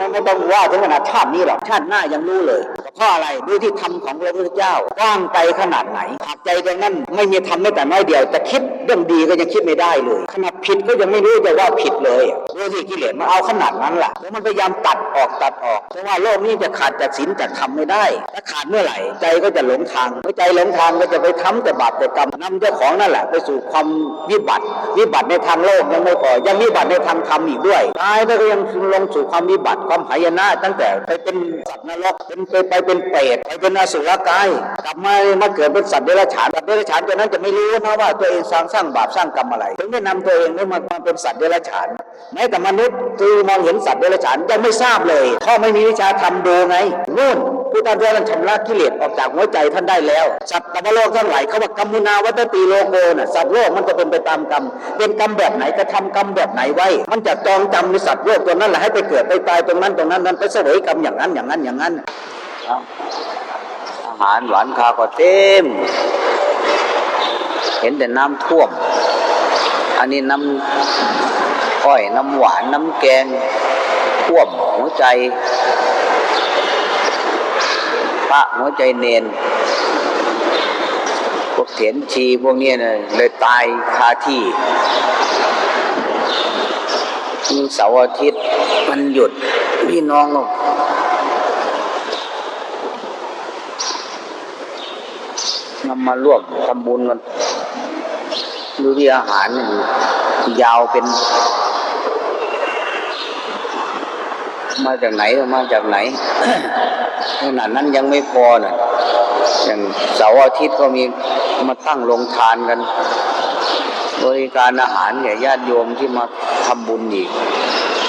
มันไม่ต้องว่าถึงขนาดชาตินี้หรอกชาติหน้ายังรู้เลย เพราะอะไรด้วยที่ธรรมของพระพุทธเจ้ากว้างไปขนาดไหนหากใจตรงนั้นไม่มีธรรมแม้แต่น้อยเดียวจะคิดเรื่องดีก็ยังคิดไม่ได้เลยขนาดผิดก็ยังไม่รู้จะว่าผิดเลยด้วยที่กิเลสมันเอาขนาดนั้นแหละแล้วมันพยายามตัดออกตัดออกเพราะว่าโลกนี้จะขาดจากศีลจากธรรมไม่ได้ ถ้าขาดเมื่อไหร่ใจก็จะหลงทางเมื่อใจหลงทางก็จะไปทำแต่บาปแต่กรรมนำเจ้าของนั่นแหละ ไปสู่ความวิบัติวิบัติในทางโลกยังไม่พอยังวิบัติในทางธรรมอีกด้วยตายไปก็ยังลงสู่ความวิบัติความหายนะตั้งแต่ไปเป็นสัตว์นรกเป็นไปไปเป็นเปรตไปเป็นอสุรกายกลับมามาเกิดเป็นสัตว์เดรัจฉานสัตว์เดรัจฉานตัวนั้นจะไม่รู้นะว่าตัวเองสร้างสร้างบาปสร้างกรรมอะไรถึงได้นำตัวเองได้มาเป็นสัตว์เดรัจฉานแม้แต่มนุษย์ที่มองเห็นสัตว์เดรัจฉานยังไม่ทราบเลยพราะไม่มีวิชาธรรมดูไงนู่นผู้ท่านเรื่องชำระกิเลสออกจากหัวใจท่านได้แล้ว สัตว์ตะโลกทั้งหลายเขาว่ากรรมุนาวัตติโลโกน่ะสัตว์โลกมันจะเป็นไปตามกรรม เป็นกรรมแบบไหนกระทำกรรมแบบไหนไว้ มันจะจองจำในสัตว์โลกตัวนั้นแหละให้ไปเกิดไปตายตรงนั้นตรงนั้นนั้นไปเสวยกรรมอย่างนั้นอย่างนั้นอย่างนั้น อาหารหวานคาก็เต็ม เห็นแต่น้ำท่วม อันนี้น้ำก้อยน้ำหวานน้ำแกงท่วมหัวใจ พระหัวใจเนนพวกเถียนชีพวกนี้นะเลยตายคาที่เสาร์อาทิตย์มันหยุดพี่น้อง นำมาร่วมทำบุญกันดูที่อาหารยาวเป็น มาจากไหนมาจากไหนขนาดนั้นยังไม่พอน่ะอย่างเสาร์อาทิตย์ก็มีมาตั้งโรงทานกัน บริการอาหารแก่ญาติโยมที่มาทำบุญอีก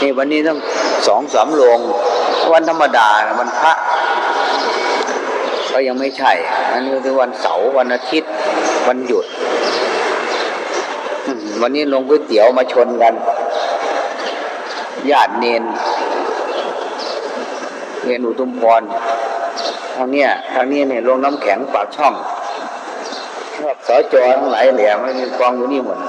นี่วันนี้ต้องสองสามโรงวันธรรมดานะวันพระ็ยังไม่ใช่อันนี้คือวันเสาร์วันอาทิตย์ วันหยุด วันนี้ลงก๋วยเตี๋ยวมาชนกันญาติเนนเรียนอุทุมพรทางเนี้ยทางนี้เนี่ยลงน้ำแข็งปากช่องพวกสจทั้งหลายแหล่ไม่มีกองอยู่นี่หมด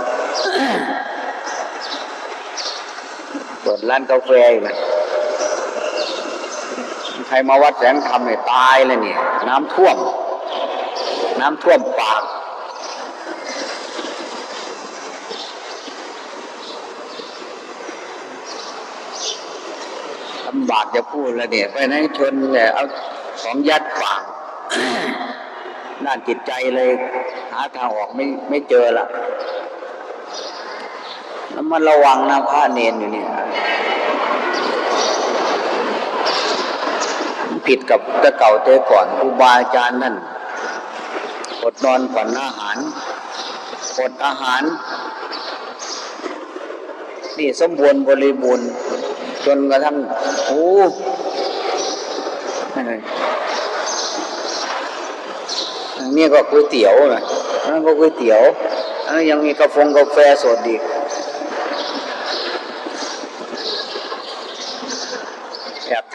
เปิดร้านกาแฟอีกเลย ใครมาวัดแสงธรรมเนี่ยตายเลยเนี่ย น้ำท่วม น้ำท่วมปากลำบากจะพูดแล้วเนี่ย ไปไหนชนเนี่ยเอาของยัดปากด้านจิตใจเลย หาทางออกไม่ไม่เจอละแล้วมันระวังนะพระเนนอยู่เนี่ย ผิดกับตะเก่าเตะก่อนครูบาอาจารย์นั่นอดนอนผ่อนอาหารอดอาหาร นี่สมบูรณ์บริบูรณ์จนกระทั่งโอ้นั่นเลยอันนี้ก็ก๋วยเตี๋ยวนะนนั้นก็ก๋วยเตี๋ยวอันนั้นยังมีกาแฟกาแฟสดอีก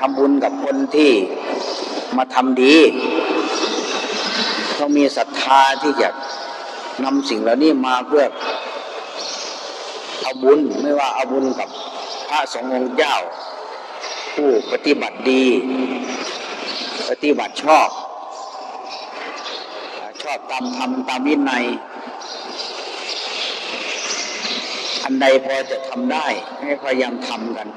อยากทำบุญกับคนที่มาทำดีต้องมีศรัทธาที่จะนำสิ่งเหล่านี้มาเพื่อเอาบุญไม่ว่าเอาบุญกับพระสงฆ์องค์เจ้า ผู้ปฏิบัติดี ปฏิบัติชอบ ชอบตามธรรมตามวินัยอันใดพอจะทำได้ให้พยายามทำกัน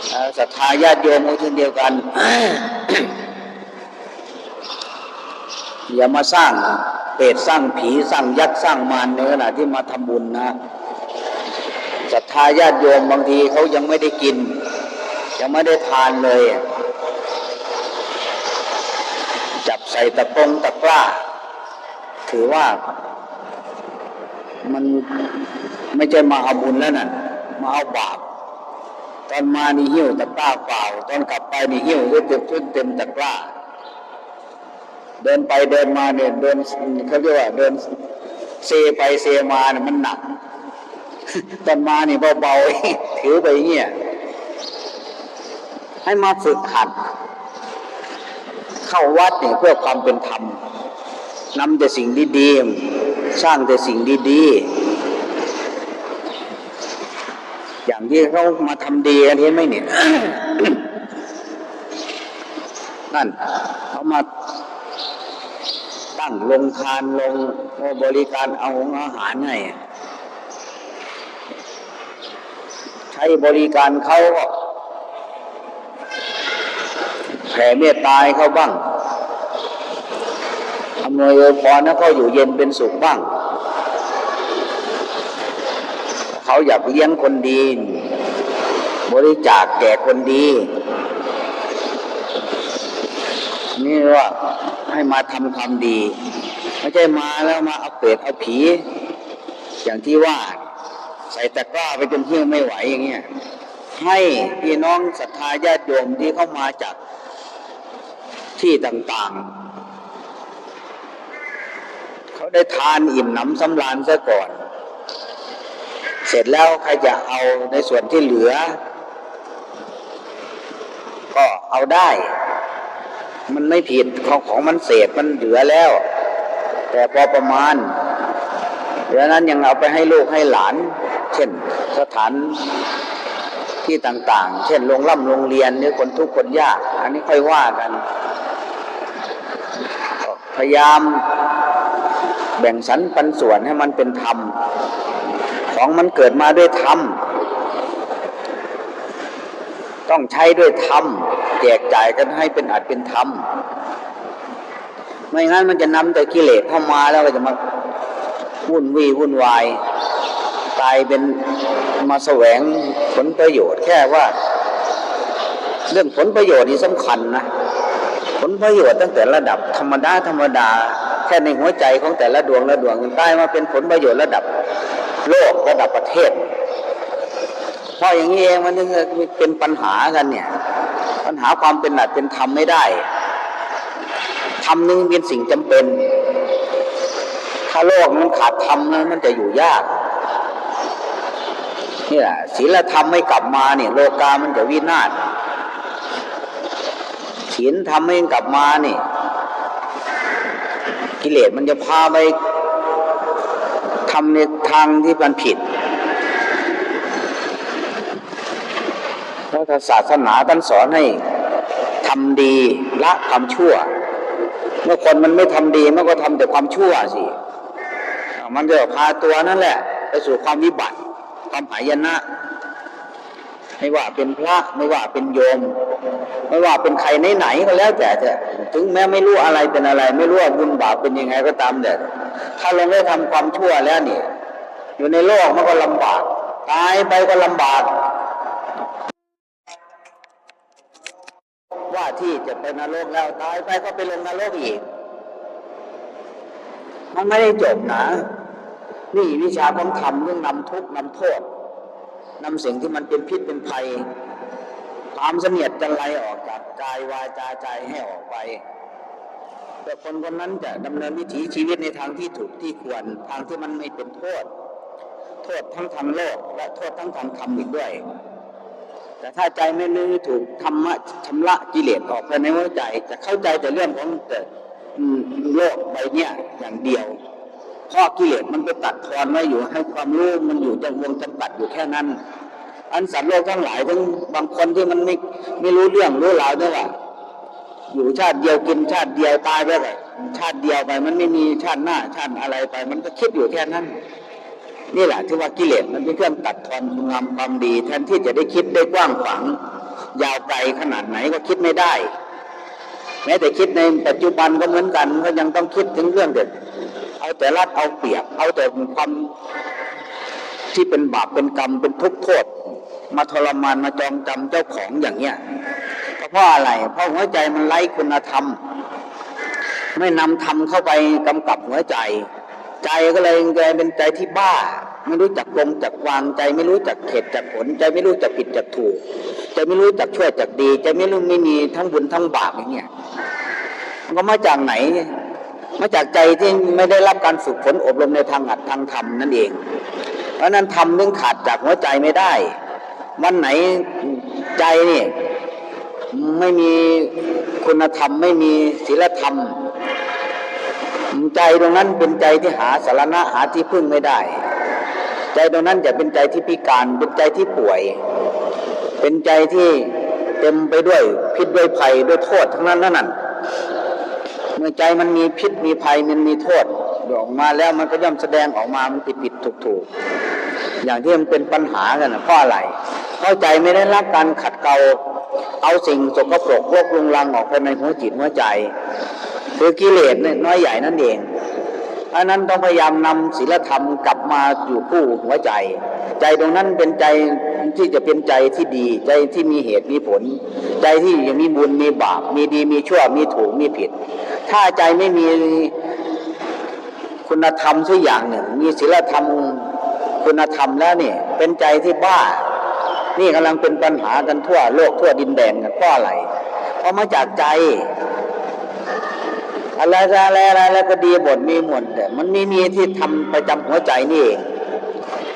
เอ่อ ศรัทธาญาติโยมก็เช่นเดียวกัน อย่ามาสร้างเปรตสร้างผีสร้างยักษ์สร้างมารในขณะที่มาทำบุญนะศรัทธาญาติโยมบางทีเขายังไม่ได้กิน ยังไม่ได้ทานเลย จับใส่ตะกงตะกร้า ถือว่ามันไม่ใช่มาเอาบุญแล้วนั่นมาเอาบาป ตอนมานี่หิ้วตะกร้าเปล่า ตอนกลับไปนี่หิ้วด้วยเต็มชุดเต็มตะกร้า เดินไปเดินมาเนี่ยเดินเขาเรียกว่าเดินเซไปเซมาเนี่ยมันหนัก ตอนมานี่เบาๆถือไปเงี้ยให้มาฝึกหัด เข้าวัดเนี่ยเพื่อความเป็นธรรมนำแต่สิ่งดีๆสร้างแต่สิ่งดีๆ อย่าง ที่เขามาทำดีกันเห็นไหมเนี่ยนั่นเขามาตั้งลงทานลงบริการเอาอาหารให้ใช้บริการเขาก็แผ่เมตตาให้เขาบ้างอำนวยอวยพรให้เขาอยู่เย็นเป็นสุขบ้าง เขาอยากเลี้ยงคนดี บริจาคแก่คนดี นี่ว่าให้มาทำความดี ไม่ใช่มาแล้วมาเอาเปรตเอาผี อย่างที่ว่า ใส่ตะกร้าไปจนหิ้วไม่ไหวอย่างเงี้ยให้พี่น้องศรัทธาญาติโยมที่เข้ามาจากที่ต่างๆ เขาได้ทานอิ่มหนำสำราญซะก่อน เสร็จแล้วใครจะเอาในส่วนที่เหลือ ก็เอาได้ มันไม่ผิดของของมันเศษมันเหลือแล้ว แต่พอประมาณดังนั้นยังเอาไปให้ลูกให้หลาน เช่นสถานที่ต่างๆ เช่นโรงร่ำโรงเรียนหรือคนทุกคนยาก อันนี้ค่อยว่ากัน พยายามแบ่งสรรปันส่วนให้มันเป็นธรรม ของมันเกิดมาด้วยธรรม ต้องใช้ด้วยธรรม แจกจ่ายกันให้เป็นอัดเป็นธรรม ไม่งั้นมันจะนำแต่กิเลสเข้ามาแล้วก็จะมาวุ่นวี่วุ่นวายกลายเป็นมาแสวงผลประโยชน์แค่ว่า เรื่องผลประโยชน์นี่สำคัญนะผลประโยชน์ตั้งแต่ระดับธรรมดาธรรมดาแค่ในหัวใจของแต่ละดวงละดวงมันได้มาเป็นผลประโยชน์ระดับ โลกระดับประเทศเพราะอย่างนี้เองมันถึงเป็นปัญหากันเนี่ย ปัญหาความเป็นหลักเป็นธรรมไม่ได้ธรรมนึงเป็นสิ่งจำเป็น ถ้าโลกมันขาดธรรมนะมันจะอยู่ยากนี่แหละศีลธรรมไม่กลับมาเนี่ย โลกามันจะวินาศศีลธรรมไม่กลับมาเนี่ยกิเลสมันจะพาไป ทำในทางที่มันผิดพราะศาสนาท่านสอนให้ทำดีละความชั่ว เมื่อคนมันไม่ทำดีมันก็ทำแต่ความชั่วสิ มันจะพาตัวนั่นแหละ ไปสู่ความวิบัติ ความหายนะไม่ว่าเป็นพระไม่ว่าเป็นโยม ไม่ว่าเป็นใครไหนๆก็แล้วแต่เถอะถึงแม้ไม่รู้อะไรเป็นอะไร ไม่รู้ว่าบุญบาปเป็นยังไงก็ตามแต่ ถ้าเราได้ทำความชั่วแล้วนี่ อยู่ในโลกมันก็ลำบาก ตายไปก็ลำบาก ว่าที่จะไปนรกแล้ว ตายไปก็ไปลงนรกอีก มันไม่ได้จบนะ นี่วิชาของธรรมเรื่องนำทุกข์นำโทษนำสิ่งที่มันเป็นพิษเป็นภัยความเสนียดจันไรออกจากกายวาจาใจให้ออกไป แต่คนคนนั้นจะดำเนินวิถีชีวิตในทางที่ถูกที่ควรทางที่มันไม่เป็นโทษ โทษทั้งทางโลก และโทษทั้งทางธรรมอีกด้วย แต่ถ้าใจไม่รู้ถูกธรรมะชำระกิเลสออกภายในหัวใจ จะเข้าใจแต่เรื่องของแต่โลกใบเนี้ยอย่างเดียวเพราะกิเลสมันไปตัดทอนไว้อยู่ให้ความรู้มันอยู่จำวงจำกัดอยู่แค่นั้น อันสัตว์โลกทั้งหลายทั้งบางคนที่มันไม่ไม่รู้เรื่องรู้ราวด้วยว่า อยู่ชาติเดียวกินชาติเดียวตายไปเลยชาติเดียวไป มันไม่มีชาติหน้า ชาติอะไรไป มันก็คิดอยู่แค่นั้น นี่แหละที่ว่ากิเลสมันเป็นเครื่องตัดทอนคุณงามความดี แทนที่จะได้คิดได้กว้างขวางยาวไกลขนาดไหนก็คิดไม่ได้ แม้แต่คิดในปัจจุบันก็เหมือนกัน ก็ยังต้องคิดถึงเรื่องเด็ดเอาแต่รัดเอาเปรียบ เอาแต่ความที่เป็นบาปเป็นกรรมเป็นทุกข์โทษมาทรมานมาจองจำเจ้าของอย่างเงี้ย เพราะอะไร เพราะหัวใจมันไร้คุณธรรม ไม่นำธรรมเข้าไปกำกับหัวใจ ใจก็เลยกลายเป็นใจที่บ้า ไม่รู้จักลงจักวางใจไม่รู้จักเขตจักผล ใจไม่รู้จักผิดจักถูก ใจไม่รู้จักช่วยจักดี ใจไม่รู้ไม่มีทั้งบุญทั้งบาปอย่างเงี้ยมันก็มาจากไหนมาจากใจที่ไม่ได้รับการฝึกฝนอบรมในทางอัดทางธรรมนั่นเอง เพราะนั้นธรรมนึงขาดจากหัวใจไม่ได้ วันไหนใจนี่ ไม่มีคุณธรรม ไม่มีศีลธรรม ใจตรงนั้นเป็นใจที่หาสารณะหาที่พึ่งไม่ได้ ใจตรงนั้นจะเป็นใจที่พิการเป็นใจที่ป่วย เป็นใจที่เต็มไปด้วยพิษด้วยภัยด้วยโทษทั้งนั้นนั่นนะเมื่อใจมันมีพิษมีภัยมันมีโทษออกมาแล้วมันก็ย่อมแสดงออกมามันผิดผิดถูกถูกอย่างที่มันเป็นปัญหากันนะเพราะอะไร เข้าใจไม่ได้รับการขัดเกลา เอาสิ่งสกปรกโลกลุงลังออกไปในหัวจิตหัวใจ คือกิเลสเนี่ยน้อยใหญ่นั่นเองอันนั้นต้องพยายามนำศีลธรรมกลับมาอยู่คู่หัวใจ ใจตรงนั้นเป็นใจที่จะเป็นใจที่ดี ใจที่มีเหตุมีผล ใจที่ยังมีบุญมีบาปมีดีมีชั่วมีถูกมีผิด ถ้าใจไม่มีคุณธรรมสักอย่างหนึ่ง มีศีลธรรมคุณธรรมแล้วเนี่ยเป็นใจที่บ้า นี่กำลังเป็นปัญหากันทั่วโลกทั่วดินแดนกันเพราะอะไรเพราะมาจากใจอะไรอะไรอะไรอะไรก็ดีบทมีหมดแต่มันไม่มีที่ทำประจำหัวใจนี่เอง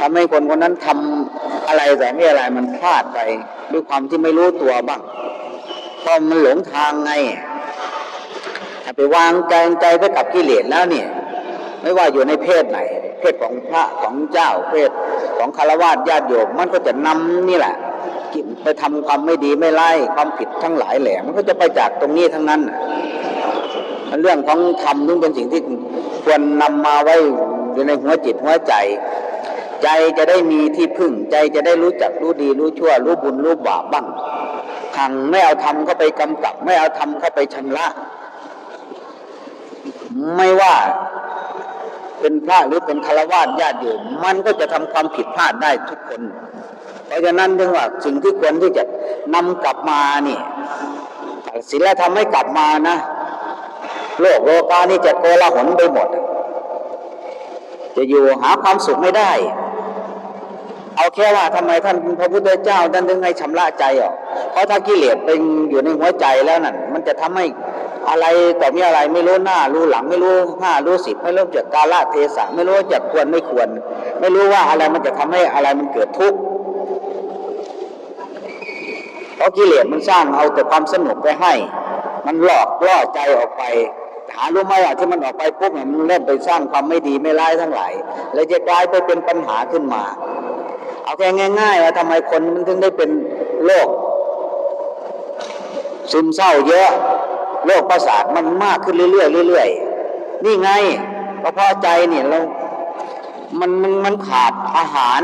ทำให้คนคนนั้นทำอะไรแต่ไม่อะไรมันพลาดไป ด้วยความที่ไม่รู้ตัวบ้างเพราะมันหลงทางไงถ้าไปวางใจใจไปกับกิเลสแล้วเนี่ย ไม่ว่าอยู่ในเพศไหน เพศของพระของเจ้าเพศ ของคารวะญาติโยมมันก็จะนำนี่แหละไปทำความไม่ดีไม่ไล่ความผิดทั้งหลายแหล่มันก็จะไปจากตรงนี้ทั้งนั้นน่ะเรื่องของธรรมนี่เป็นสิ่งที่ควรนำมาไว้อยู่ในหัวจิตหัวใจ ใจจะได้มีที่พึ่ง ใจจะได้รู้จักรู้ดีรู้ชั่ว รู้บุญรู้บาปบ้างทางไม่เอาธรรมเข้าไปกำกับ ไม่เอาธรรมเข้าไปชำระ ไม่ว่า เป็นพระหรือเป็นฆราวาสญาติโยมมันก็จะทำความผิดพลาดได้ทุกคน เพราะฉะนั้นเรื่องว่าสิ่งที่ควรที่จะนำกลับมานี่ศีลธรรมให้กลับมานะ โลกโลกานี่จะโกลาหลไปหมด จะอยู่หาความสุขไม่ได้ เอาแค่ว่าทำไมท่านพระพุทธเจ้าท่านถึงให้ชำระใจออกเพราะถ้ากิเลสเป็นอยู่ในหัวใจแล้วนั่นมันจะทำให้ อะไรต่อมีอะไรไม่รู้หน้า รู้หลังไม่รู้ห้ารู้สิบไม่รู้จักกาลเทศะไม่รู้จักควรไม่ควร ไม่รู้ว่าอะไรมันจะทำให้อะไรมันเกิดทุกข์เพราะกิเลสมันสร้างเอาแต่ความสนุกไปให้ มันหลอกล่อใจออกไปหารู้ไหมว่าที่มันออกไปปุ๊บเนี่ยมันเริ่มไปสร้างความไม่ดีไม่ร้ายทั้งหลายแล้วจะกลายไปเป็นปัญหาขึ้นมา เอาแค่ง่ายๆว่าทำไมคนมันถึงได้เป็นโรคซึมเศร้าเยอะ โรคประสาทมันมากขึ้นเรื่อยๆเรื่อยๆนี่ไงก็เพราะใจเนี่ยเรา มันมันมันขาดอาหาร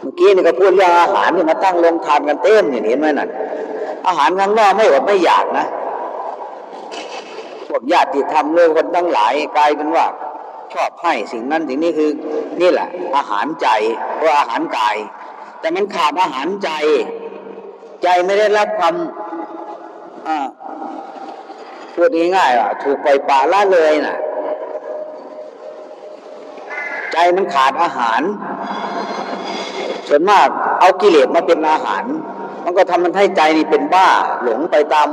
เมื่อกี้นี่ก็พูดเรื่องอาหารที่มาตั้งโรงทานกันเต็มเนี่ยเห็นไหมนั่นอาหารข้างนอกไม่อดไม่อยากนะพวกญาติธรรมเลยคนตั้งหลายกลายเป็นว่า ชอบให้สิ่งนั้นสิ่งนี้คือนี่แหละ อาหารใจเพราอาหารกาย แต่มันขาดอาหารใจ ใจไม่ได้รับความอ่า พูดง่ายๆว่าถูกปล่อยปละละเลยน่ะ ใจมันขาดอาหาร ส่วนมากเอากิเลสมาเป็นอาหาร มันก็ทำมันให้ใจนี่เป็นบ้า หลงไปตาม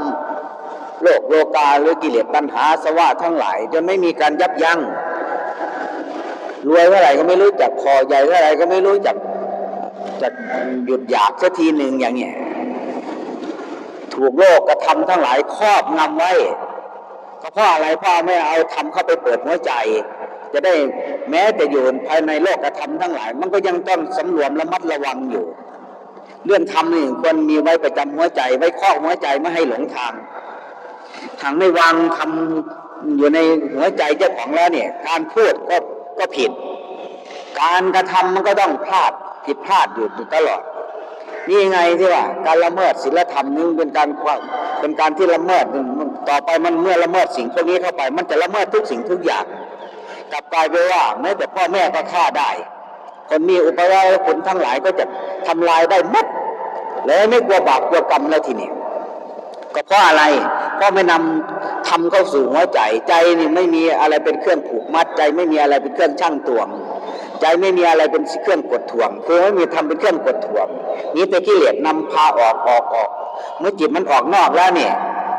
โลกโลกาหรือกิเลสตัณหาสวะทั้งหลายจนไม่มีการยับยัง้งรวยเท่าไหร่ก็ไม่รู้จักคอใหญ่เท่าไหร่ก็ไม่รู้จักจะหยุดอยากสักทีหนึ่งอย่างเนี้ยถูกโลกกระทำทั้งหลายครอบงำไว้ ก็เพราะอะไรพ่อไม่เอาทำเข้าไปเปิดหัวใจ จะได้แม้จะอยู่ภายในโลกกระทำทั้งหลาย มันก็ยังต้องสำรวมระมัดระวังอยู่ เรื่องทำนี่ควรมีไว้ประจำหัวใจ ไว้ครอบหัวใจไม่ให้หลงทางทางไม่วางทำอยู่ในหัวใจเจ้าของแล้วเนี่ย การพูดก็ก็ผิด การกระทำมันก็ต้องพลาดผิดพลาดอยู่ตลอดนี่ไงที่ว่า การละเมิดศีลธรรมนี่เป็นการเป็นการที่ละเมิด ต่อไปมันเมื่อละเมิดสิ่งพวกนี้เข้าไป มันจะละเมิดทุกสิ่งทุกอย่าง กลับกลายไปว่าแม้แต่พ่อแม่ก็ฆ่าได้ คนมีอุปยายผลทั้งหลายก็จะทำลายได้หมดเลยไม่กลัวบาปกลัวกรรมแล้วทีนี้ก็เพราะอะไรเพราะไม่นำทำเข้าสู่หัวใจใจนี่ไม่มีอะไรเป็นเครื่องผูกมัดใจ ไม่มีอะไรเป็นเครื่องชั่งตวง ใจไม่มีอะไรเป็นเครื่องกดถ่วงคือไม่มีทำเป็นเครื่องกดถ่วงนี้แต่กิเลสนำพาออกออกออก เมื่อจิตมันออกนอกแล้วเนี่ย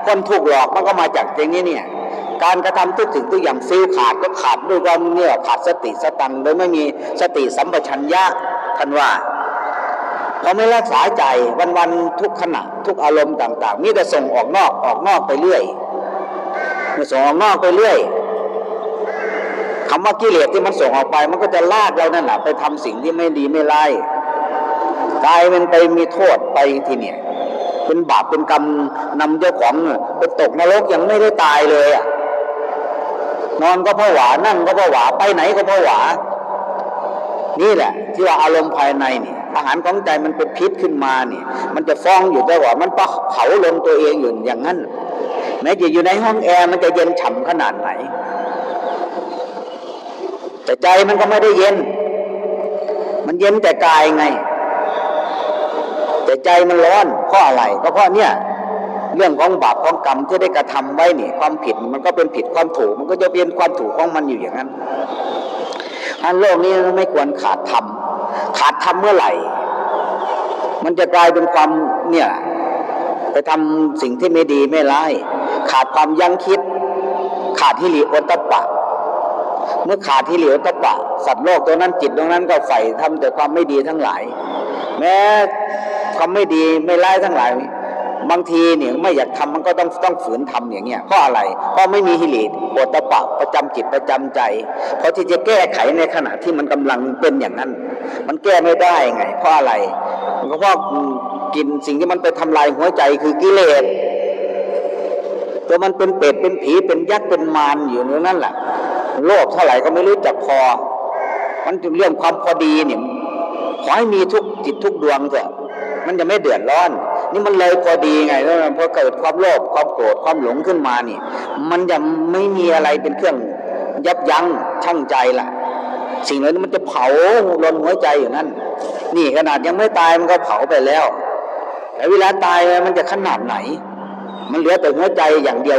คนถูกหลอกมันก็มาจากอย่างนี้เนี่ย การกระทำทุกสิ่งทุกอย่างฟิลขาดก็ขาดด้วยความเนี่ยขาดสติสตังโดยไม่มีสติสัมปชัญญะท่านว่าเราไม่รักษาใจวันๆทุกขณะทุกอารมณ์ต่าง ๆ มีแต่ส่งออกนอกออกนอกไปเรื่อยมื่อส่งออกนอกไปเรื่อยคคำว่ากิเลสที่มันส่งออกไป มันก็จะลากเรานั่นแหละไปทำสิ่งที่ไม่ดีไม่ร้ายกายมันไปมีโทษไปทีเนี่ย เป็นบาปเป็นกรรมนำเจ้าของไปตกนรกยังไม่ได้ตายเลยอะนอนก็ผวานั่งก็ผวาไปไหนก็ผวา นี่แหละ ที่ว่าอารมณ์ภายในนี่อาหารของใจมันเป็นพิษขึ้นมานี่มันจะฟ้องอยู่แต่ว่ามันปะเผาลงตัวเองอยู่อย่างนั้นแม้จะอยู่ในห้องแอร์มันจะเย็นฉ่ำขนาดไหน แต่ใจมันก็ไม่ได้เย็น มันเย็นแต่กายไง แต่ใจมันร้อนเพราะอะไรก็เพราะเนี่ยเรื่องของบาปของกรรมที่ได้กระทำไว้นี่ความผิดมันก็เป็นผิดความถูก มันก็จะเป็นความถูกของมันอยู่อย่างนั้นอันโลกนี้ไม่ควรขาดธรรมขาดธรรมเมื่อไหร่ มันจะกลายเป็นความเนี่ยไปทำสิ่งที่ไม่ดีไม่ร้าย ขาดความยั้งคิด ขาดฮิริโอตตปะ เมื่อขาดฮิริโอตตปปะ สัตว์โลกตัวนั้นจิตตรงนั้นก็ใฝ่ทำแต่ความไม่ดีทั้งหลาย แม้ ความไม่ดีไม่ร้ายทั้งหลาย บางทีเนี่ยไม่อยากทำมันก็ต้องต้องฝืนทำอย่างเงี้ยเพราะอะไร เพราะไม่มีฮิริโอตตปปะประจำจิตประจำใจ เพราะที่จะแก้ไขในขณะที่มันกำลังเป็นอย่างนั้น มันแก้ไม่ได้ไง เพราะอะไรมันก็เพราะกินสิ่งที่มันไปทำลายหัวใจคือกิเลสตัวมันเป็นเป็ดเป็นผีเป็นยักษ์เป็นมารอยู่ในนั้นแหละโลภเท่าไหร่ก็ไม่รู้จักพอ มันเรื่องความพอดีเนี่ยขอให้มีทุกจิตทุกดวงเถอะ มันจะไม่เดือดร้อน นี่มันเลยพอดีไงแล้วพอเกิดความโลภความโกรธความหลงขึ้นมานี่ มันจะไม่มีอะไรเป็นเครื่องยับยั้งชั่งใจล่ะ สิ่งเหล่านี้มันจะเผาลนหัวใจอยู่นั่นนี่ขนาดยังไม่ตายมันก็เผาไปแล้วแต่เวลาตายมันจะขนาดไหน มันเหลือแต่หัวใจอย่างเดียว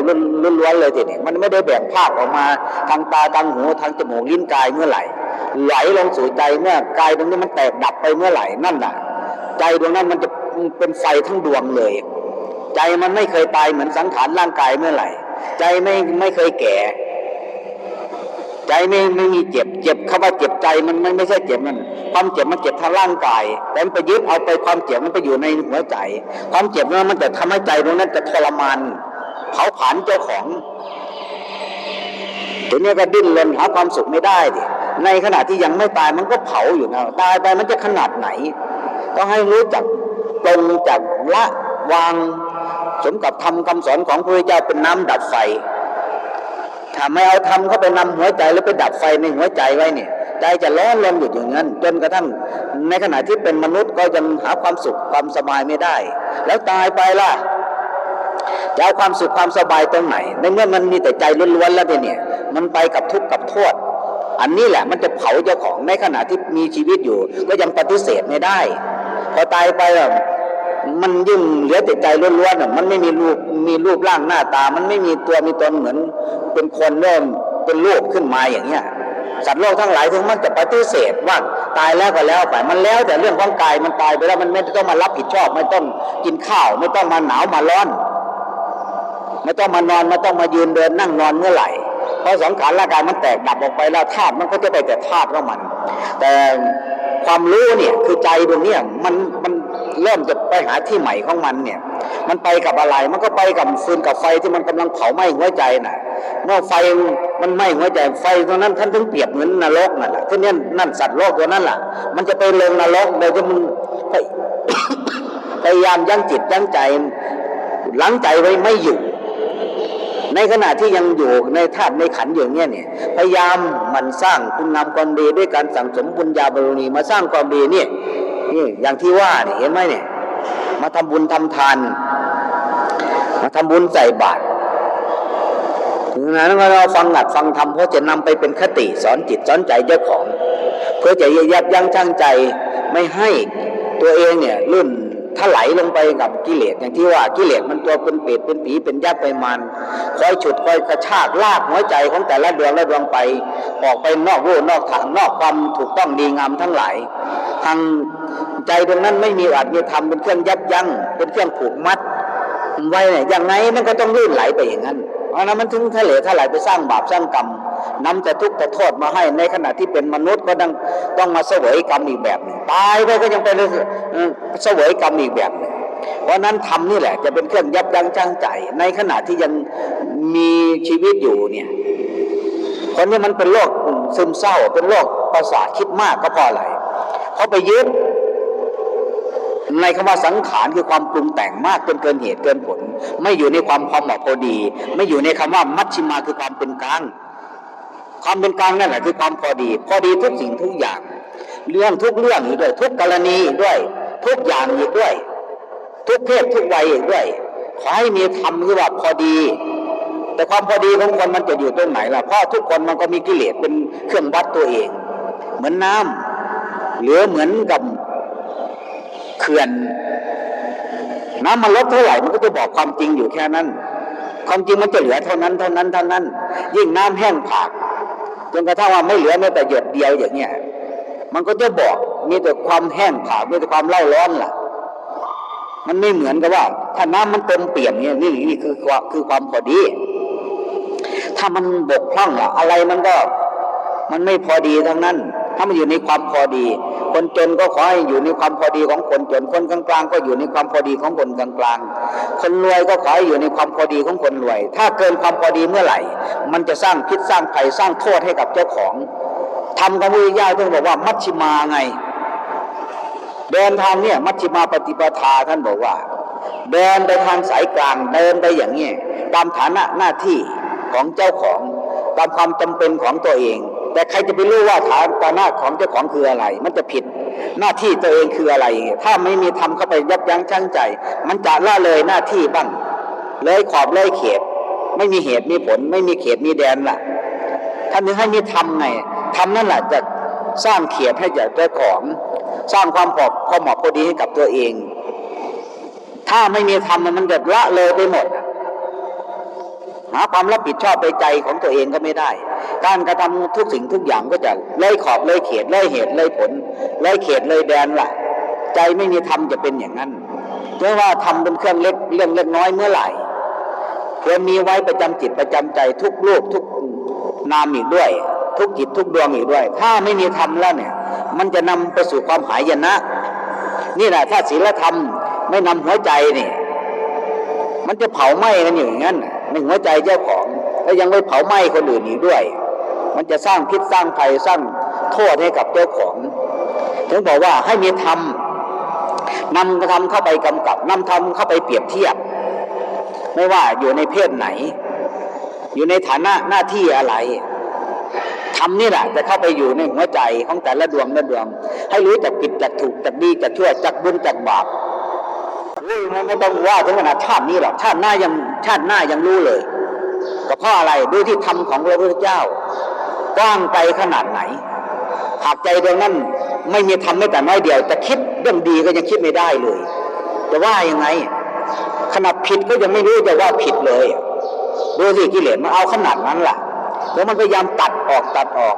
ล้วนๆเลยทีนี้มันไม่ได้แบ่งภาคออกมาทางตาทางหูทางจมูกลิ้นกายเมื่อไหร่ไหลลงสู่ใจเมื่อกายตรงนี้มันแตกดับไปเมื่อไหร่นั่นแหละ ใจดวงนั้นมันจะเป็นไฟทั้งดวงเลย ใจมันไม่เคยตายเหมือนสังขารร่างกายเมื่อไหร่ ใจไม่ไม่เคยแก่ ใจไม่ไม่มีเจ็บ เจ็บคำว่าเจ็บใจมันไม่ไม่ใช่เจ็บมันความเจ็บมันเจ็บทางร่างกาย แต่มันไปยึดเอาไปความเจ็บมันไปอยู่ในหัวใจ ความเจ็บนั้นมันจะทำให้ใจตรงนั้นจะทรมานเผาผลาญเจ้าของทีนี้ก็ดิ้นรนหาความสุขไม่ได้ดิในขณะที่ยังไม่ตายมันก็เผาอยู่นะตายไปมันจะขนาดไหน ต้องให้รู้จักตรงจักละวางสมกับทำคำสอนของพระพุทธเจ้าเป็นน้ำดับไฟถ้าไม่เอาทำเข้าไปนำหัวใจแล้วไปดับไฟในหัวใจไว้เนี่ยใจจะร้อนรนอยู่อย่างนั้น จนกระทั่งในขณะที่เป็นมนุษย์ก็ยังหาความสุขความสบายไม่ได้ แล้วตายไปล่ะจะเอาความสุขความสบายตรงไหน ในเมื่อมันมีแต่ใจล้วนๆแล้วเนี่ยมันไปกับทุกข์กับโทษอันนี้แหละมันจะเผาเจ้าของในขณะที่มีชีวิตอยู่ ก็ยังปฏิเสธไม่ได้ อตายไปมันยิ่งเหลือแต่ใจล้วนๆมันไม่มีรูปมีรูปร่างหน้าตา มันไม่มีตัวมีตนเหมือน เป็นคนเริ่มเป็นรูปขึ้นมาอย่างเงี้ยสัตว์โลกทั้งหลายถึงมันจะปฏิเสธว่าตายแล้วก็แล้วไปมันแล้วแต่เรื่องของกายมันตายไปแล้วมันไม่ต้องมารับผิดชอบ ไม่ต้องกินข้าว ไม่ต้องมาหนาวมาร้อน ไม่ต้องมานอนไม่ต้องมายืนเดินนั่งนอนเมื่อไหร่เพราะสังขารร่างกายมันแตกดับออกไปแล้วธาตุมันก็จะไปแต่ธาตุของมัน แต่ ความรู้เนี่ยคือใจตรงเนี้ยมันมันเริ่มจะไปหาที่ใหม่ของมันเนี่ย มันไปกับอะไรมันก็ไปกับฟืนกับไฟที่มันกำลังเผาไหม้หัวใจน่ะ เมื่อไฟมันไหม้หัวใจไฟตัวนั้นท่านถึงเปรียบเหมือนนรกนั่นแหละที่นี่นั่นสัตว์โลกตัวนั้นแหละมันจะไปลงนรกโดยที่มันพยายามยั้งจิตยั้งใจล้างใจไว้ไม่อยู่ ในขณะที่ยังอยู่ในธาตุในขันอย่างเนี้ยเนี่ยพยายามมันสร้างคุณงามความดีด้วยการสั่งสมบุญญาบารมีมาสร้างความดีเนี่ยนี่อย่างที่ว่าเนี่ยเห็นไหมเนี่ยมาทำบุญทำทาน มาทำบุญใส่บาตรถึงนั้นเราฟังหลักฟังธรรมเพื่อจะนำไปเป็นคติสอนจิตสอนใจเจ้าของ เพื่อจะยับยั้งชั่งใจไม่ให้ตัวเองเนี่ยลื่น ถลายลงไปกับกิเลสอย่างที่ว่ากิเลสมันตัวเป็นเปรตเป็นผีเป็นยักษ์ไปมารคอยฉุดคอยกระชากลากหัวใจของแต่ละดวงละดวงไป ออกไปนอกรูนอกทางนอกความถูกต้องดีงามทั้งหลายทางใจตรงนั้นไม่มีอาจมีธรรมเป็นเครื่องยับยั้งเป็นเครื่องผูกมัดไว้เนี่ยอย่างไงมันก็ต้องลื่นไหลไปอย่างนั้นเพราะนั้นมันถึงทะเลทลายไปสร้างบาปสร้างกรรม นำแต่ทุกข์แต่โทษมาให้ในขณะที่เป็นมนุษย์ก็ต้องต้องมาเสวยกรรมอีกแบบหนึ่งตายไปก็ยังไปเสวยกรรมอีกแบบหนึ่งเพราะนั้นทำนี่แหละจะเป็นเครื่องยับยั้งชั่งใจ ในขณะที่ยังมีชีวิตอยู่เนี่ยคนที่มันเป็นโรคซึมเศร้าเป็นโรคประสาทคิดมากก็เพราะอะไรเขาไปยึดในคำว่าสังขารคือความปรุงแต่งมากจนเกินเหตุเกินผล ไม่อยู่ในความพอเหมาะพอดี ไม่อยู่ในคำว่ามัชชิมาคือความเป็นกลาง ความเป็นกลางนั่นแหละคือความพอดี พอดีทุกสิ่งทุกอย่าง เรื่องทุกเรื่องอีกด้วย ทุกกรณีอีกด้วย ทุกอย่างอีกด้วย ทุกเพศทุกวัยอีกด้วย ขอให้มีธรรมคือว่าพอดี แต่ความพอดีของคนมันจะอยู่ตรงไหนล่ะเพราะทุกคนมันก็มีกิเลสเป็นเครื่องวัดตัวเอง เหมือนน้ำหรือเหมือนกับเขื่อนน้ำมันลดเท่าไหร่มันก็จะบอกความจริงอยู่แค่นั้น ความจริงมันจะเหลือเท่านั้นเท่านั้นเท่านั้น ยิ่งน้ำแห้งผาก จนกระทั่งว่าไม่เหลือแม้แต่หยดเดียวอย่างเงี้ยมันก็จะบอกมีแต่ความแห้งผากมีแต่ความเล่าร้อนล่ะ มันไม่เหมือนกับว่า ถ้าน้ำมันเต็มเปี่ยมเนี่ยนี่นี่คือความคือความพอดี ถ้ามันบกพร่องอะอะไรมันก็ มันไม่พอดีทั้งนั้น ถ้ามันอยู่ในความพอดี คนจนก็ขอให้อยู่ในความพอดีของคนจน คนกลางๆ ก็อยู่ในความพอดีของคนกลางๆ คนรวยก็ขอให้อยู่ในความพอดีของคนรวย ถ้าเกินความพอดีเมื่อไหร่ มันจะสร้างพิษสร้างภัยสร้างโทษให้กับเจ้าของทำกับพระพุทธเจ้าต้องบอกว่ามัชชิมาไง เดินทางเนี่ยมัชฌิมาปฏิปทาท่านบอกว่า เดินไปทางสายกลางเดินไปอย่างนี้ตามฐานะหน้าที่ของเจ้าของตามความจำเป็นของตัวเอง แต่ใครจะไปรู้ว่าฐานะของเจ้าของคืออะไร มันจะผิดหน้าที่ตัวเองคืออะไร ถ้าไม่มีทำเข้าไปยับยั้งชั่งใจ มันจะละเลยหน้าที่บ้างเลยขอบเลยเขต ไม่มีเหตุมีผล ไม่มีเขตมีแดนล่ะท่านนึกให้มีทำไงทำนั่นแหละจะสร้างเขตให้แก่เจ้าของ สร้างความพอพอเหมาะพอดีให้กับตัวเอง ถ้าไม่มีธรรมมันจะละเลยไปหมด หาความรับผิดชอบในใจของตัวเองก็ไม่ได้ การกระทำทุกสิ่งทุกอย่างก็จะเลยขอบเลยเขตเลยเหตุเลยผลเลยเขตเลยแดนละใจไม่มีธรรมจะเป็นอย่างนั้นเพราะว่าทำเป็นเครื่องเล็กเรื่องเล็กน้อยเมื่อไหร่ควรมีไว้ประจำจิตประจำใจทุกรูปทุกนามอีกด้วย ทุกจิตทุกดวงอีกด้วย ถ้าไม่มีธรรมแล้วเนี่ย มันจะนำไปสู่ความหายนะ นี่แหละถ้าศีลธรรมไม่นำหัวใจนี่ มันจะเผาไหม้กันอยู่อย่างนั้น ในหัวใจเจ้าของ แล้วยังไม่เผาไหม้คนอื่นอีกด้วย มันจะสร้างพิษสร้างภัยสร้างโทษให้กับเจ้าของ ถึงบอกว่าให้มีธรรมนำธรรมเข้าไปกำกับนำธรรมเข้าไปเปรียบเทียบ ไม่ว่าอยู่ในเพศไหน อยู่ในฐานะหน้าที่อะไรธรรมนี่แหละจะเข้าไปอยู่ในหัวใจของแต่ละดวงละดวง ให้รู้จักผิดจักถูกจักดีจักชั่วจักบุญจักบาป เฮ้ยมันไม่ต้องว่าถึงขนาดชาตินี้หรอกชาติหน้ายังชาติหน้ายังรู้เลยก็เพราะอะไรด้วยที่ธรรมของพระพุทธเจ้ากว้างไกลขนาดไหน หากใจดวงนั้นไม่มีธรรมไม่แต่น้อยเดียวจะคิดเรื่องดีก็ยังคิดไม่ได้เลยจะว่ายังไงขนาดผิดก็ยังไม่รู้จะว่าผิดเลยดูสิกิเลสมันเอาขนาดนั้นล่ะแล้วมันพยายามตัดออกตัดออก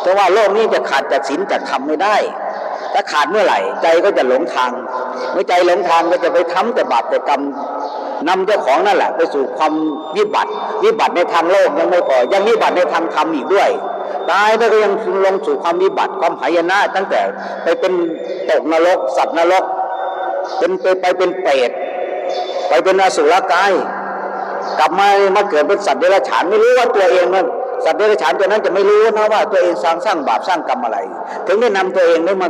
เพราะว่าโลกนี้จะขาดจากศีลจากธรรมไม่ได้ ถ้าขาดเมื่อไหร่ ใจก็จะหลงทาง เมื่อใจหลงทางก็จะไปทำแต่บาปแต่กรรมนำเจ้าของนั่นแหละ ไปสู่ความวิบัติ วิบัติในทางโลกยังไม่พอยังวิบัติในทางธรรมอีกด้วยตายแล้วก็ยังลงสู่ความวิบัติความหายนะตั้งแต่ไปเป็นตกนรก สัตว์นรกเป็นไปไปเป็นเปรตไปเป็นอสุรกาย กลับมามาเกิดเป็นสัตว์เดรัจฉานไม่รู้ว่าตัวเองนั้น สัตว์เดรัจฉานตัวนั้นจะไม่รู้นะว่าตัวเองสร้างสร้างบาปสร้างกรรมอะไร ถึงได้นำตัวเองได้มา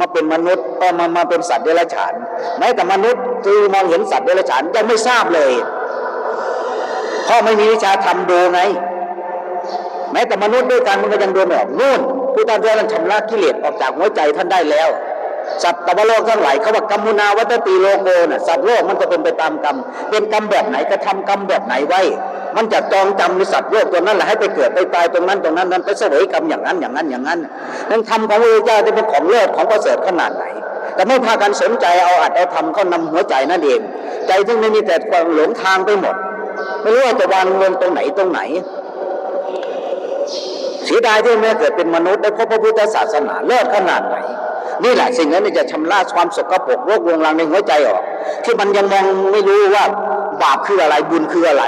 มาเป็นมนุษย์ก็มามาเป็นสัตว์เดรัจฉานแม้แต่มนุษย์ที่มองเห็นสัตว์เดรัจฉานยังไม่ทราบเลยเพราะไม่มีวิชาทำดูไงแม้แต่มนุษย์ด้วยกันมันก็ยังดูไม่ออกนู่นผู้ท่านท่านชำระกิเลสออกจากหัวใจท่านได้แล้วสัตว์ตวโลกทั้งหลายเขาว่ากัมมุนาวัตติโลโกน่ะสัตว์โลกมันจะเป็นไปตามกรรม เป็นกรรมแบบไหนกระทำกรรมแบบไหนไว้ มันจะจองจำในสัตว์โลกตัวนั้นแหละให้ไปเกิดไปตายตรงนั้นตรงนั้นนั้นไปเสวยกรรมอย่างนั้นอย่างนั้นอย่างนั้นนั่นธรรมของพระพุทธเจ้าจะเป็นของเลิศของประเสริฐขนาดไหน แต่ไม่พากันสนใจเอาอัดเอาทำเขานำหัวใจนั่นเอง ใจทั้งนี้มีแต่ความหลงทางไปหมด ไม่รู้ว่าจะวางลงตรงไหนตรงไหนเสียดายที่แม่เกิดเป็นมนุษย์ได้พบพระพุทธศาสนาเลิศขนาดไหนนี่แหละสิ่งนั้นจะชำระความสกปรกโรคเรื้องรังในหัวใจออก ที่มันยังมองไม่รู้ว่าบาปคืออะไรบุญคืออะไร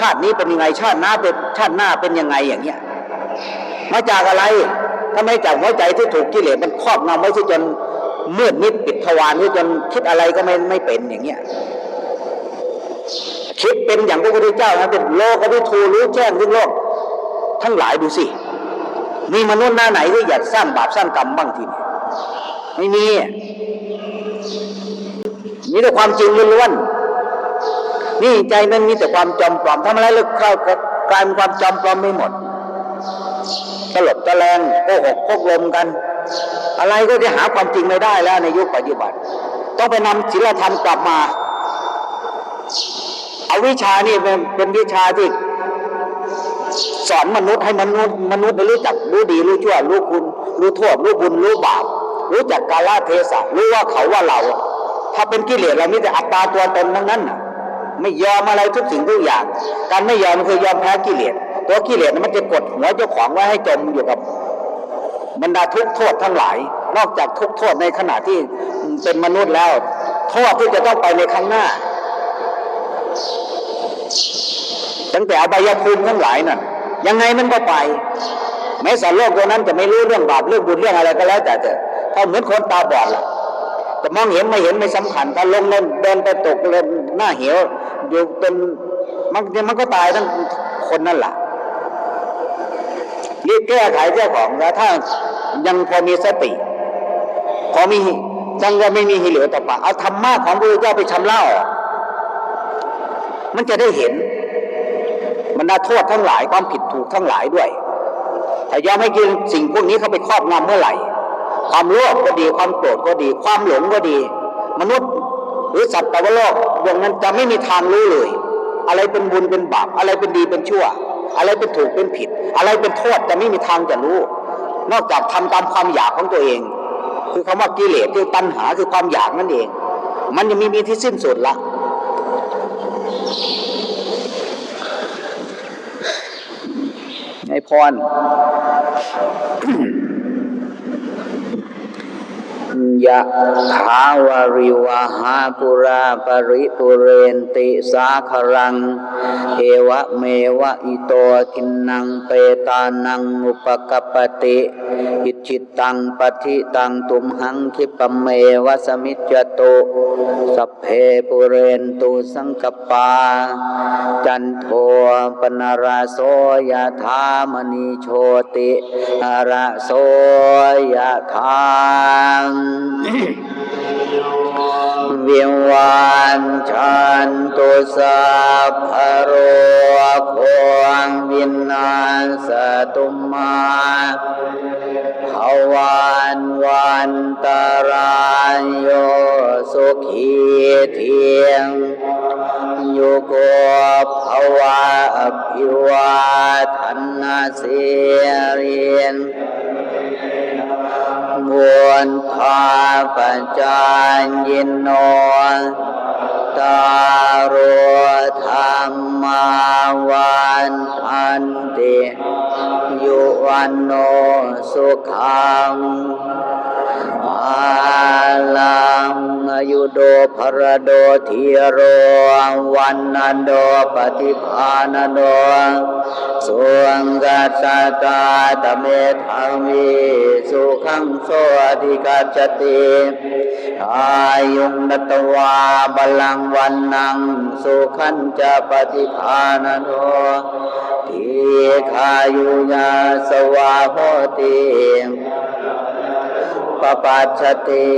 ชาตินี้เป็นยังไงชาติหน้าเป็นชาติหน้าเป็นยังไงอย่างเงี้ยมาจากอะไรถ้าไม่จากหัวใจที่ถูกกิเลสมันครอบงำไว้ที่จนมืดมิดปิดทวารที่จนคิดอะไรก็ไม่ไม่เป็นอย่างเงี้ยคิดเป็นอย่างพระพุทธเจ้านะเป็นโลกวิทูรู้แจ้งทุกโลก ทั้งหลายดูสิมีมนุษย์หน้าไหนที่อยากสร้างบาปสร้างกรรมบ้างทีนี้ไม่มีมีแต่ความจริงล้วนๆ นี่ใจมันมีแต่ความจอมปลอมทำอะไรแล้วเข้ากลายเป็นความจอมปลอมไม่หมดสลบตะแลงโกหกโคกลมกัน อะไรก็จะหาความจริงไม่ได้แล้วในยุคปัจจุบันต้องไปนำศีลธรรมกลับมาเอาวิชานี่เป็นเป็นวิชาที่สอนมนุษย์ให้มนุษย์ มนุษย์รู้จักรู้ดีรู้ชั่วรู้คุณ รู้โทษรู้บุญรู้บาปรู้จักกาลเทศะรู้ว่าเขาว่าเรา ถ้าเป็นกิเลสเรามีแต่อัตตาตัวตนทั้งนั้นน่ะ ไม่ยอมอะไรทุกสิ่งทุกอย่าง การไม่ยอมคือยอมแพ้กิเลสตัวกิเลสมันจะกดหัวเจ้าของไว้ให้จมอยู่กับบรรดาทุกโทษทั้งหลาย นอกจากทุกโทษในขณะที่เป็นมนุษย์แล้ว โทษที่จะต้องไปในข้างหน้า ตั้งแต่อบายภูมิทั้งหลายนั่นยังไงมันก็ไปแม้สัตว์โลกตัวนั้นจะไม่รู้เรื่องบาปเรื่องบุญเรื่องอะไรก็แล้ว แต่เถอะถ้าเหมือนคนตาบอดล่ะแต่มองเห็นไม่เห็นไม่สำคัญถ้าลงเล่นเดินไปตกเล่นหน้าเหว อยู่เป็นมันมันก็ตายทั้งคนนั่นแหละรีบแก้ไขเจ้าของแล้วถ้ายังพอมีสติ พอมียังก็ไม่มีหิเหลือต่อปเอาธรรมะของพระพุทธเจ้าไปชำเล่า มันจะได้เห็นบรรดาโทษทั้งหลายความผิดถูกทั้งหลายด้วย ถ้ายอมให้กินสิ่งพวกนี้เข้าไปครอบงำเมื่อไหร่ ความโลภก็ดีความโกรธก็ดี ความหลงก็ดี มนุษย์ หรือสัตว์ต่ว่าโลกดวงนั้นจะไม่มีทางรู้เลย อะไรเป็นบุญเป็นบาปอะไรเป็นดีเป็นชั่ว อะไรเป็นถูกเป็นผิด อะไรเป็นโทษจะไม่มีทางจะรู้ นอกจากทำตามความอยากของตัวเอง คือคำว่ากิเลสคือตัณหาคือความอยากนั่นเอง มันยังไมีมีที่สิ้นสุดละไอพร ยะถาวาริวหาปุราปริปุเรนติสาครัง เอวะเมวะอิโตทินนังเปตานังอุปกปปติ อิจิตตังปฏิตังตุมหังคิปเมวะสมิจโตสัพเพปุเรนตุสังกปา จันโทปนราโสยะธามณีโชติระโสยะธาวิงวานชันตุสัพโรโควงวินนาสตุมาภวันวันตรายโยสุขีเทียงโยโกภวะอภิวาทันนาเสียเรียน มวนทาปัญจายยินโนตารโรธรรมาวันทันติ ยุวันโนสุขัง ลังยุโดภรโดทีโรวันนันโดปฏิภาณโดสวงกัสสตาตเมธามิสุขังโสอธิกัจติอายุงนตวาบาลังวันนังสุขันจะปฏิภาณโนทีขายุยาสวาโหติ ปปัจจติ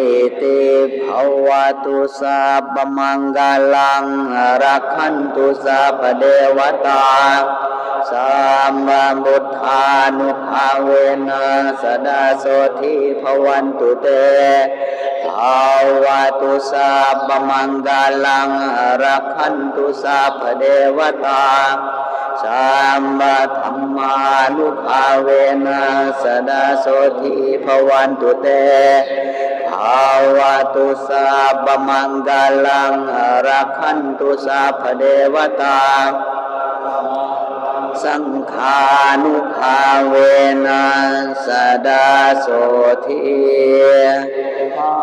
ติภวตุสัพมังกาลังรักขันตุสัพเดวตาสัมมาบุทธานุภาเวนะสดาโสทิภวันตุเตภวตุสัพมังกาลังรักขันตุสัพเดวตา สัมมาธรรมานุภาเวนะสดาโสทิภวันตุเตภาวะตุสัพพมังกาลังรักขันตุสัพเดวตาสังขานุภาเวนะสดาโสทิ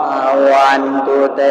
ภวันตุเต